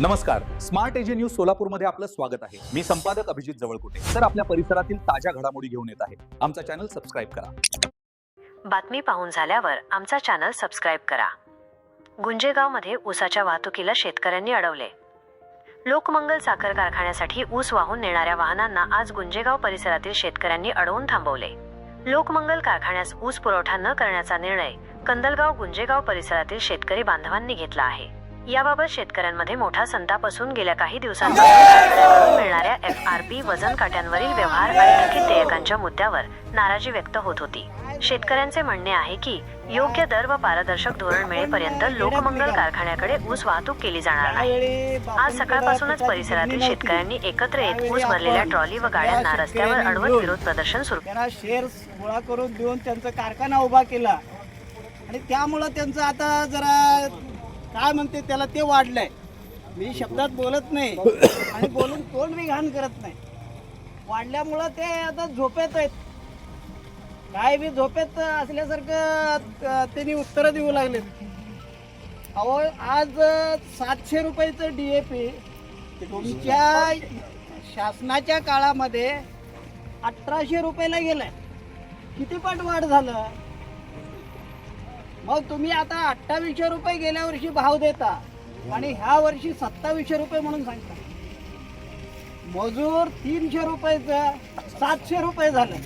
नमस्कार. Smart AJ news सोलापूरमध्ये आपलं स्वागत आहे. मी संपादक अभिजित जवळकुटे. तर आपल्या परिसरातील ताज्या घडामोडी घेऊन येत आहे. आमचा चॅनल सबस्क्राईब करा. बातमी पाहून झाल्यावर आमचा चॅनल सबस्क्राईब करा. गुंजेगावमध्ये ऊसाच्या वाहतुकीला शेतकऱ्यांनी अडवले. लोकमंगल साखर कारखान्यासाठी ऊस वाहून नेणाऱ्या वाहनांना आज गुंजेगाव परिसरातील शेतकऱ्यांनी अडवून थांबवले. लोकमंगल कारखान्यास ऊस पुरवठा न करण्याचा निर्णय कंदलगाव गुंजेगाव परिसरातील शेतकरी बांधवांनी घेतला आहे. याबाबत शेतकऱ्यांमध्ये मोठा संताप असून गेल्या काही दिवसांपासून मिळणाऱ्या एफ आर पी वजन काट्यांवरील व्यवहार आणि थकीत देयकांच्या मुद्द्यावर नाराजी व्यक्त होत होती. शेतकऱ्यांचे म्हणणे आहे की योग्य दर व पारदर्शक धोरण मिळेपर्यंत लोकमंगल कारखान्याकडे ऊस वाहतूक केली जाणार नाही. आज सकाळपासूनच परिसरातील शेतकऱ्यांनी एकत्र येत ऊस भरलेल्या ट्रॉली व गाड्यांना रस्त्यावर अडवत विरोध प्रदर्शन सुरू त्यांना शेअर्स गोळा करून देऊन त्यांचा कारखाना उभा केला. आणि त्यामुळं त्यांचं आता जरा काय म्हणते त्याला ते वाढलंय. मी शब्दात बोलत नाही आणि बोलून तोंड बी घाण करत नाही. वाढल्यामुळं ते आता झोपेत आहेत. काय बी झोपेत असल्यासारखं त्यांनी उत्तरं देऊ लागले अहो आज सातशे रुपयाचं डी ए पी तुमच्या शासनाच्या काळामध्ये अठराशे रुपयाला गेलंय. किती पट वाढ झालं? मग तुम्ही आता अठ्ठावीसशे रुपये गेल्या वर्षी भाव देता आणि ह्या वर्षी सत्तावीसशे रुपये म्हणून सांगता. मजूर तीनशे रुपयाचं सातशे रुपये झालं.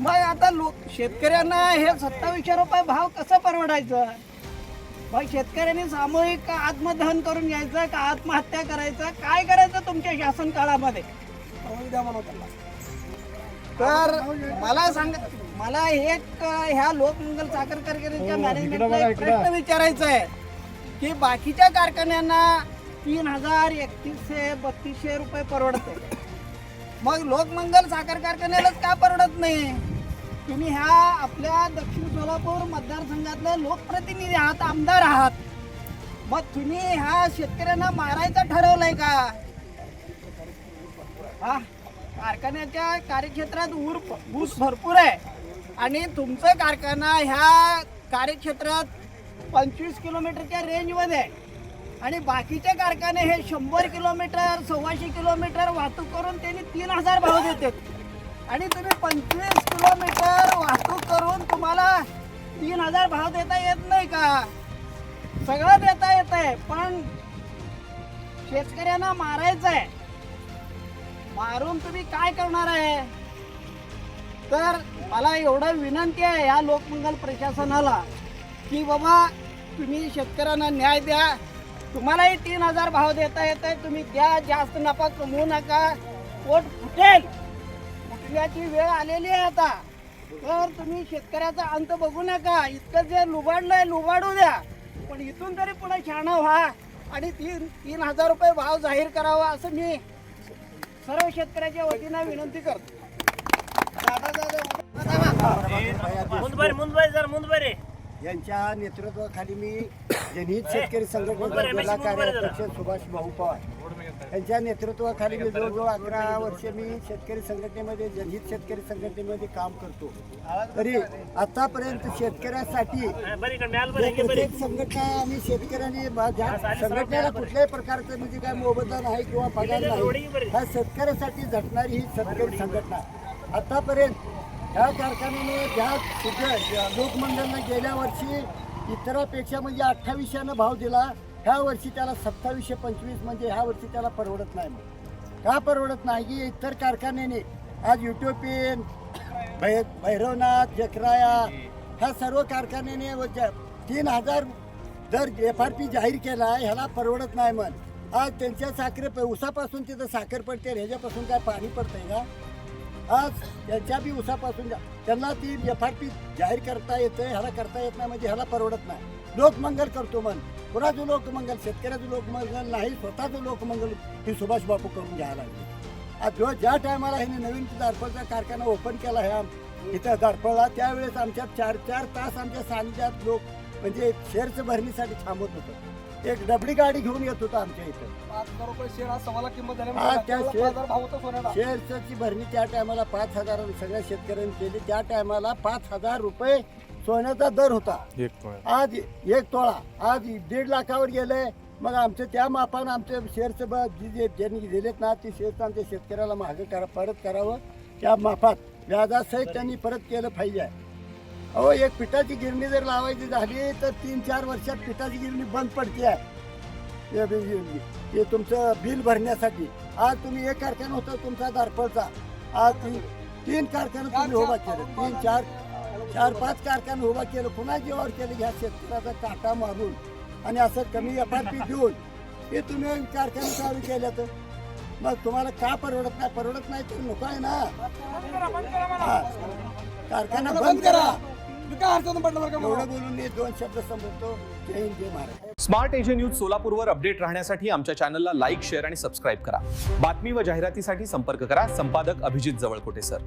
मग आता लोक शेतकऱ्यांना हे सत्तावीसशे रुपये भाव कसं परवडायचं? मग शेतकऱ्यांनी सामूहिक आत्मदहन करून घ्यायचं का आत्महत्या करायचं? काय करायचं तुमच्या शासन काळामध्ये? तर मला सांग मला एक ह्या लोकमंगल साखर कारखान्याच्या मॅनेजमेंटला एक प्रश्न विचारायचा आहे की बाकीच्या कारखान्यांना तीन हजार एकतीसशे बत्तीसशे रुपये परवडते मग लोकमंगल साखर कारखान्यालाच का परवडत नाही? तुम्ही ह्या आपल्या दक्षिण सोलापूर मतदारसंघातले लोकप्रतिनिधी आहात आमदार आहात. मग तुम्ही ह्या शेतकऱ्यांना मारायचं ठरवलंय का? हा? कारखान्याच्या कार्यक्षेत्रात ऊर ऊस भरपूर आहे. आणि तुमचं कारखाना ह्या कार्यक्षेत्रात पंचवीस किलोमीटरच्या रेंजमध्ये आहे. आणि बाकीचे कारखाने हे शंभर किलोमीटर सव्वाशे किलोमीटर वाहतूक करून त्यांनी तीन हजार भाव देतात. आणि तुम्ही पंचवीस किलोमीटर वाहतूक करून तुम्हाला तीन हजार भाव देता येत नाही का? सगळं देता येत आहे पण शेतकऱ्यांना मारायचं आहे मारून तुम्ही काय करणार आहे? तर मला एवढं विनंती आहे या लोकमंगल प्रशासनाला की बाबा तुम्ही शेतकऱ्यांना न्याय द्या. तुम्हालाही तीन हजार भाव देता येत आहे तुम्ही द्या जास्त नफा कमवू नका. पोट फुटेल? फुटण्याची वेळ आलेली आहे आता. तर तुम्ही शेतकऱ्याचा अंत बघू नका. इतकं जे आहे लुबाडू द्या. पण इथून तरी पुन्हा शहाणा व्हा. आणि तीन तीन हजार रुपये भाव जाहीर करावा असं मी सर्व शेतकऱ्याच्या वतीनं विनंती करतो. जर यांच्या नेतृत्वाखाली मी जनहित शेतकरी संघटना सुभाष भाऊ पवार. यांच्या नेतृत्वाखाली मी जवळजवळ अकरा वर्ष मी शेतकरी संघटनेमध्ये जनहित शेतकरी संघटनेमध्ये काम करतो. तरी आतापर्यंत शेतकऱ्यासाठी प्रत्येक संघटना आणि शेतकऱ्यांनी संघटनेला कुठल्याही प्रकारचं म्हणजे काय मोबदल आहे किंवा पगार नाही ह्या शेतकऱ्यासाठी झटणारी ही शेतकरी संघटना. आतापर्यंत ह्या कारखान्याने ज्या सुद्धा लोकमंडळानं गेल्या वर्षी इतरापेक्षा म्हणजे अठ्ठावीसशेनं भाव दिला ह्या वर्षी त्याला सत्तावीसशे पंचवीस म्हणजे ह्या वर्षी त्याला परवडत नाही मग का परवडत नाही? की इतर कारखान्याने आज युटोपियन भै भैरवनाथ जकराया ह्या सर्व कारखान्याने तीन हजार दर एफ आर पी जाहीर केला आहे ह्याला परवडत नाही म्हण. आज त्यांच्या साखरे प- उसापासून तिथं साखर पडते ह्याच्यापासून काय पाणी पडतंय का? आज त्यांच्या बी उसापासून त्यांना ती एफ आर पी जाहीर करता येते ह्याला करता येत नाही म्हणजे ह्याला परवडत नाही. लोकमंगल करतो मन कुणाचं लोकमंगल? शेतकऱ्याचं लोकमंगल नाही स्वतःचं लोकमंगल ही सुभाष बापू करून घ्यायला लागले. आज जो ज्या टायमाला ह्याने नवीन दारफळचा कारखाना ओपन केला ह्या इथं दारफळला त्यावेळेस आमच्या चार चार तास आमच्या सानिध्यात लोक म्हणजे शेअरचं भरणीसाठी थांबत होतं. एक डबडी गाडी घेऊन येत होतं आमच्या इथं. पाच हजार रुपये शेअर आज सव्वाला किंमत हा, त्या शेअर- भाव होता सोन्याला. शेअरची भरणी त्या टायमाला पाच हजार सगळ्या शेतकऱ्यांनी केली. त्या टायमाला पाच हजार रुपये सोन्याचा दर होता. आज एक तोळा. आज दीड लाखावर गेले मग आमचं त्या मापानं आमचं शेअरचं ब जे जे ज्यांनी दिलेत ना ते शेअरचं आमच्या शेतकऱ्याला मागं करा परत करावं. त्या मापात व्याजासहित त्यांनी परत केलं पाहिजे. अहो एक पिठाची गिरणी जर लावायची झाली तर तीन चार वर्षात पिठाची गिरणी बंद पडते. आहे हे तुमचं बिल भरण्यासाठी. आज तुम्ही एक कारखाना होता तुमचा दारपळचा आज तीन तीन कारखाने तुम्ही उभा केलं. तीन चार चार पाच कारखाने उभा केलं. पुन्हा जीवावर केलं ह्या शेतकऱ्याचा काटा मारून. आणि असं कमी एफ आर पी देऊन हे तुम्ही कारखाने चालू केल्या तर मग तुम्हाला का परवडत नाही? परवडत नाही तर नको आहे ना. कारखाना बंद करा. एवढं बोलून मी दोन शब्द संबोधतो जय हिंद जय महाराज स्मार्ट एजे न्यूज सोलापूरवर अपडेट राहण्यासाठी आमच्या चॅनलला लाईक शेअर आणि सबस्क्राईब करा. बातमी व जाहिरातीसाठी संपर्क करा संपादक अभिजित जवळकोटे सर.